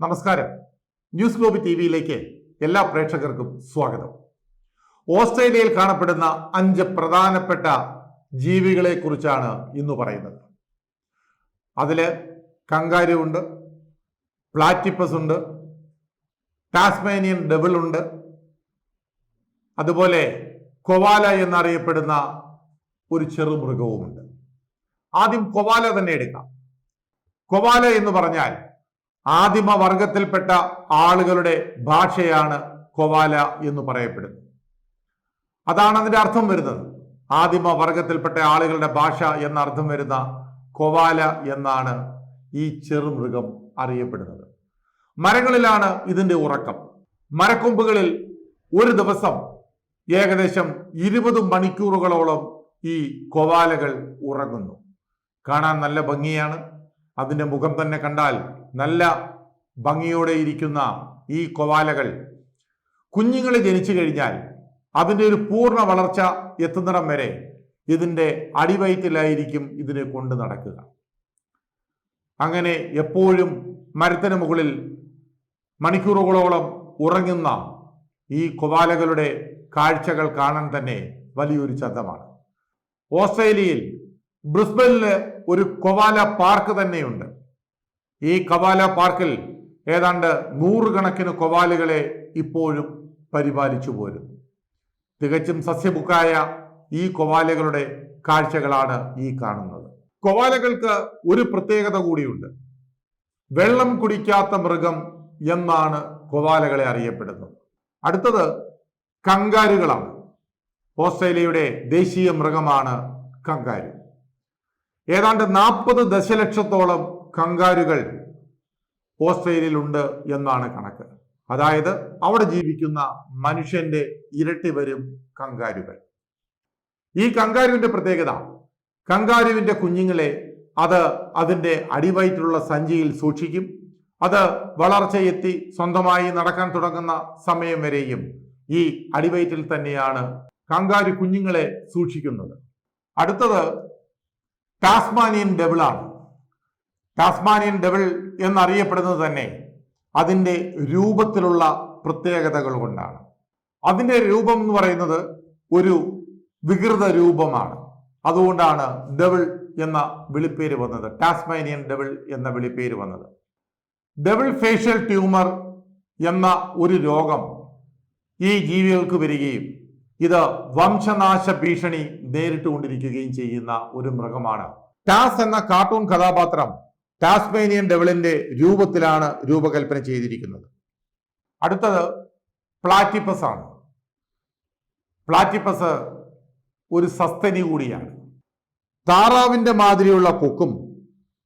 നമസ്കാരം. News globe T വിയിലേക്ക് എല്ലാ പ്രേക്ഷകർക്കും സ്വാഗതം. ഓസ്ട്രേലിയയിൽ കാണപ്പെടുന്ന അഞ്ച് പ്രധാനപ്പെട്ട ജീവികളെ കുറിച്ചാണ് ഇന്ന് പറയുന്നത്. അതിൽ കങ്കാരു ഉണ്ട് പ്ലാറ്റിപ്പസ് ഉണ്ട് ടാസ്മേനിയൻ ഡബിൾ ഉണ്ട് അതുപോലെ കൊവാല എന്നറിയപ്പെടുന്ന ഒരു ചെറുമൃഗവുമുണ്ട്. ആദ്യം കൊവാല തന്നെ എടുക്കാം. കൊവാല എന്ന് പറഞ്ഞാൽ ആദിമ വർഗത്തിൽപ്പെട്ട ആളുകളുടെ ഭാഷയാണ് കൊവാല എന്ന് പറയപ്പെടുന്നത്. അതാണ് അതിന്റെ അർത്ഥം വരുന്നത്. ആദിമ വർഗത്തിൽപ്പെട്ട ആളുകളുടെ ഭാഷ എന്ന അർത്ഥം വരുന്ന കൊവാല എന്നാണ് ഈ ചെറുമൃഗം അറിയപ്പെടുന്നത്. മരങ്ങളിലാണ് ഇതിന്റെ ഉറക്കം. മരക്കൊമ്പുകളിൽ ഒരു ദിവസം ഏകദേശം ഇരുപത് മണിക്കൂറുകളോളം ഈ കൊവാലകൾ ഉറങ്ങുന്നു. കാണാൻ നല്ല ഭംഗിയാണ്. അതിന്റെ മുഖം തന്നെ കണ്ടാൽ നല്ല ഭംഗിയോടെ ഇരിക്കുന്ന ഈ കൊവാലകൾ. കുഞ്ഞുങ്ങൾ ജനിച്ചു കഴിഞ്ഞാൽ അതിന്റെ ഒരു പൂർണ വളർച്ച എത്തുന്നിടം വരെ ഇതിന്റെ അടിവയറ്റിലായിരിക്കും ഇതിനെ കൊണ്ട് നടക്കുക. അങ്ങനെ എപ്പോഴും മരത്തിന് മുകളിൽ മണിക്കൂറുകളോളം ഉറങ്ങുന്ന ഈ കൊവാലകളുടെ കാഴ്ചകൾ കാണാൻ തന്നെ വലിയൊരു ചന്തമാണ്. ഓസ്ട്രേലിയയിൽ ബ്രിസ്ബനിൽ ഒരു കൊവാല പാർക്ക് തന്നെയുണ്ട്. ഈ കവാല പാർക്കിൽ ഏതാണ്ട് നൂറുകണക്കിന് കൊവാലുകളെ ഇപ്പോഴും പരിപാലിച്ചു പോരും. തികച്ചും സസ്യബുക്കായ ഈ കൊവാലകളുടെ കാഴ്ചകളാണ് ഈ കാണുന്നത്. കൊവാലകൾക്ക് ഒരു പ്രത്യേകത കൂടിയുണ്ട്. വെള്ളം കുടിക്കാത്ത മൃഗം എന്നാണ് കൊവാലകളെ അറിയപ്പെടുന്നത്. അടുത്തത് കങ്കാരുകളാണ്. ഓസ്ട്രേലിയയുടെ ദേശീയ മൃഗമാണ് കങ്കാരു. ഏതാണ്ട് നാൽപ്പത് ദശലക്ഷത്തോളം കങ്കാരുകൾ ഓസ്ട്രേലിയയിലുണ്ട് എന്നാണ് കണക്ക്. അതായത് അവിടെ ജീവിക്കുന്ന മനുഷ്യന്റെ ഇരട്ടി വരും കങ്കാരുകൾ. ഈ കങ്കാരുവിന്റെ പ്രത്യേകത കങ്കാരുവിന്റെ കുഞ്ഞുങ്ങളെ അത് അതിന്റെ അടിവയറ്റിലുള്ള സഞ്ചിയിൽ സൂക്ഷിക്കും. അത് വളർച്ചയെത്തി സ്വന്തമായി നടക്കാൻ തുടങ്ങുന്ന സമയം വരെയും ഈ അടിവയറ്റിൽ തന്നെയാണ് കങ്കാരു കുഞ്ഞുങ്ങളെ സൂക്ഷിക്കുന്നത്. അടുത്തത് ടാസ്മാനിയൻ ഡെവിളാണ്. ടാസ്മാനിയൻ ഡെവിൾ എന്നറിയപ്പെടുന്നത് തന്നെ അതിന്റെ രൂപത്തിലുള്ള പ്രത്യേകതകൾ കൊണ്ടാണ്. അതിന്റെ രൂപം എന്ന് പറയുന്നത് ഒരു വികൃത രൂപമാണ്. അതുകൊണ്ടാണ് ഡെവിൾ എന്ന വിളിപ്പേര് വന്നത്. ടാസ്മാനിയൻ ഡെവിൾ എന്ന വിളിപ്പേര് വന്നത്. ഡെവിൾ ഫേഷ്യൽ ട്യൂമർ എന്ന ഒരു രോഗം ഈ ജീവികൾക്ക് വരികയും ഇത് വംശനാശ ഭീഷണി നേരിട്ടുകൊണ്ടിരിക്കുകയും ചെയ്യുന്ന ഒരു മൃഗമാണ്. ടാസ് എന്ന കാർട്ടൂൺ കഥാപാത്രം ടാസ്മേനിയൻ ഡെവിളിന്റെ രൂപത്തിലാണ് രൂപകൽപ്പന ചെയ്തിരിക്കുന്നത്. അടുത്തത് പ്ലാറ്റിപ്പസ് ആണ്. പ്ലാറ്റിപ്പസ് ഒരു സസ്തനി കൂടിയാണ്. താറാവിന്റെ മാതിരിയുള്ള കൊക്കും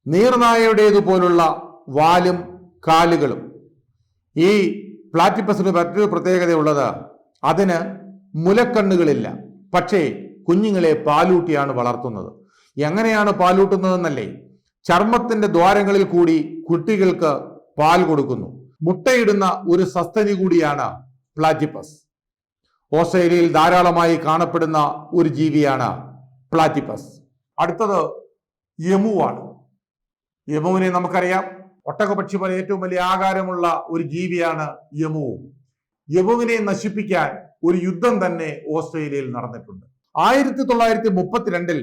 നീർനായയുടേതുപോലുള്ള വാലും കാലുകളും. ഈ പ്ലാറ്റിപ്പസിന് മറ്റൊരു പ്രത്യേകതയുള്ളത് അതിന് മുലക്കണ്ണുകളില്ല. പക്ഷേ കുഞ്ഞുങ്ങളെ പാലൂട്ടിയാണ് വളർത്തുന്നത്. എങ്ങനെയാണ് പാലൂട്ടുന്നതെന്നല്ലേ? ചർമ്മത്തിന്റെ ദ്വാരങ്ങളിൽ കൂടി കുട്ടികൾക്ക് പാൽ കൊടുക്കുന്നു. മുട്ടയിടുന്ന ഒരു സസ്തനി കൂടിയാണ് പ്ലാറ്റിപ്പസ്. ഓസ്ട്രേലിയയിൽ ധാരാളമായി കാണപ്പെടുന്ന ഒരു ജീവിയാണ് പ്ലാറ്റിപ്പസ്. അടുത്തത് യമുവാണ്. യമുവിനെ നമുക്കറിയാം. ഒട്ടകപക്ഷി പോലെ ഏറ്റവും വലിയ ആകാരമുള്ള ഒരു ജീവിയാണ് യമുവും. യമുവിനെ നശിപ്പിക്കാൻ ഒരു യുദ്ധം തന്നെ ഓസ്ട്രേലിയയിൽ നടന്നിട്ടുണ്ട്. ആയിരത്തി തൊള്ളായിരത്തി മുപ്പത്തിരണ്ടിൽ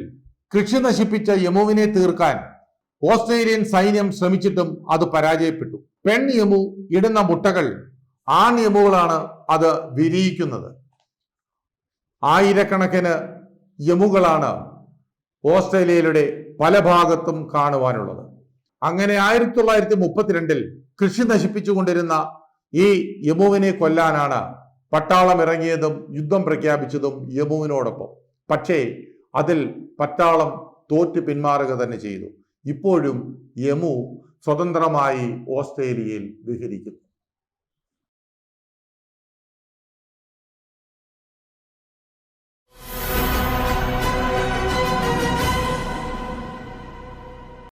കൃഷി നശിപ്പിച്ച യമുവിനെ തീർക്കാൻ ഓസ്ട്രേലിയൻ സൈന്യം ശ്രമിച്ചിട്ടും അത് പരാജയപ്പെട്ടു. പെൺ യമു ഇടുന്ന മുട്ടകൾ ആൺ യമുകളാണ് അത് വിരിയിക്കുന്നത്. ആയിരക്കണക്കിന് യമുകളാണ് ഓസ്ട്രേലിയയുടെ പല ഭാഗത്തും കാണുവാനുള്ളത്. അങ്ങനെ ആയിരത്തി തൊള്ളായിരത്തി മുപ്പത്തിരണ്ടിൽ കൃഷി നശിപ്പിച്ചുകൊണ്ടിരുന്ന ഈ യമുവിനെ കൊല്ലാനാണ് പട്ടാളം ഇറങ്ങിയതും യുദ്ധം പ്രഖ്യാപിച്ചതും യമുവിനോടൊപ്പം. പക്ഷേ അതിൽ പട്ടാളം തോറ്റ് പിന്മാറുക തന്നെ ചെയ്തു. ഇപ്പോഴും യമു സ്വതന്ത്രമായി ഓസ്ട്രേലിയയിൽ വിഹരിക്കുന്നു.